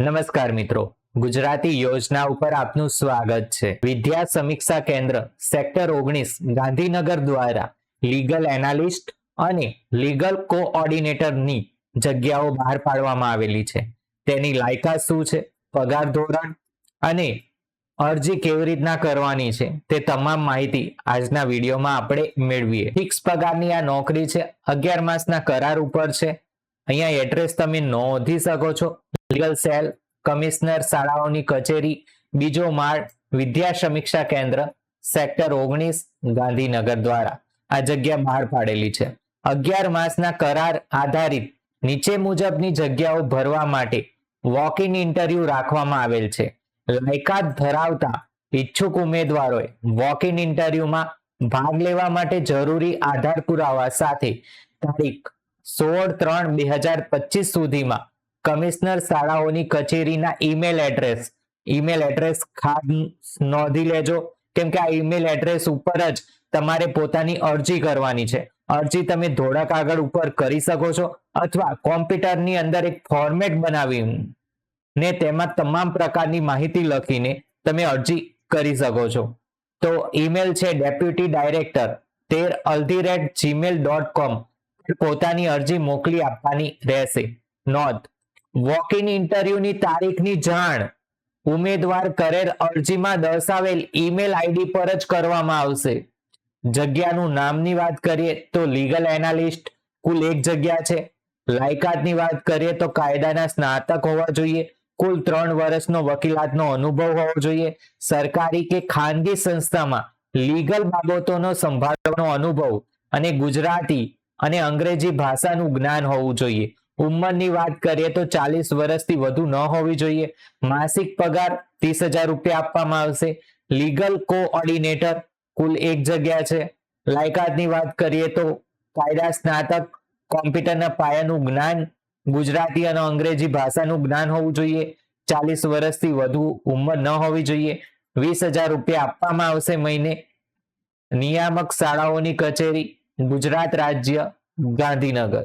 નમસ્કાર મિત્રો. ગુજરાતી યોજના ઉપર આપનું સ્વાગત છે. વિદ્યા સમીક્ષા કેન્દ્ર, સેક્ટર ઓગણીસ, ગાંધીનગર દ્વારા લીગલ એનાલિસ્ટ અને લીગલ કોઓર્ડિનેટરની જગ્યાઓ બહાર પાડવામાં આવેલી છે. તેની લાયકાત શું છે? પગાર ધોરણ અને અરજી કેવી રીતના કરવાની છે? તે તમામ માહિતી આજના વિડીયોમાં આપણે મેળવીએ. ફિક્સ પગારની આ નોકરી છે. અગિયાર માસના કરાર ઉપર છે. અહીંયા એડ્રેસ તમે નોંધી શકો છો. લીગલ સેલ કમિશનર શાળાઓની કચેરી, બીજો માળ, વિદ્યા સમીક્ષા કેન્દ્ર, સેક્ટર ઓગણીસ, ગાંધીનગર દ્વારા. આ જગ્યા બહાર પાડેલી છે. અગિયાર માસના કરાર આધારિત નીચે મુજબની જગ્યાઓ ભરવા માટે વોક ઇન ઇન્ટરવ્યુ રાખવામાં આવેલ છે. લાયકાત ધરાવતા ઈચ્છુક ઉમેદવારોએ વોક ઇન ઇન્ટરવ્યુમાં ભાગ લેવા માટે જરૂરી આધાર પુરાવા સાથે તારીખ સોળ ત્રણ બે હજાર પચીસ સુધીમાં કમિશનર શાળાઓની કચેરીના ઈમેલ એડ્રેસ ઈમેલ એડ્રેસ ખાસ નોંધી લેજો. કેમ કે આ ઈમેલ એડ્રેસ ઉપર જ તમારે પોતાની અરજી કરવાની છે. અરજી તમે ધોળા કાગળ ઉપર કરી શકો છો અથવા કોમ્પ્યુટરની અંદર એક ફોર્મેટ બનાવી ને તેમાં તમામ પ્રકારની માહિતી લખીને તમે અરજી કરી શકો છો. તો ઈમેલ છે ડેપ્યુટી ડાયરેક્ટર તેર અલ્ધીરેટ જીમેલ ડોટ કોમ પોતાની અરજી મોકલી આપવાની રહેશે. નોંધ. વોક ઇન ઇન્ટરવ્યુની તારીખની જાણ. ઉમેદવાર કરેલ અરજીમાં દર્શાવેલ ઈમેલ આઈડી પર જ કરવામાં આવશે. જગ્યાનું નામની વાત કરીએ તો લીગલ એનાલિસ્ટ કુલ એક જગ્યા છે. લાયકાતની વાત કરીએ તો કાયદાના સ્નાતક હોવા જોઈએ. કુલ ત્રણ વર્ષનો વકીલાતનો અનુભવ હોવો જોઈએ. સરકારી કે ખાનગી સંસ્થામાં લીગલ બાબતોનો સંભાળવાનો અનુભવ અને ગુજરાતી અને અંગ્રેજી ભાષાનું જ્ઞાન હોવું જોઈએ. ઉંમરની વાત કરીએ તો ચાલીસ વર્ષથી વધુ ન હોવી જોઈએ. માસિક પગાર ત્રીસ હજાર રૂપિયા આપવામાં આવશે. લીગલ કોઓર્ડિનેટર કુલ એક જગ્યા છે. લાયકાતની વાત કરીએ તો કાયદા સ્નાતક કોમ્પ્યુટરના પાયાનું જ્ઞાન, ગુજરાતી અને અંગ્રેજી ભાષાનું જ્ઞાન હોવું જોઈએ. ચાલીસ વર્ષથી વધુ ઉંમર ન હોવી જોઈએ. વીસ હજાર રૂપિયા આપવામાં આવશે મહિને. નિયામક શાળાઓની કચેરી, ગુજરાત રાજ્ય, ગાંધીનગર.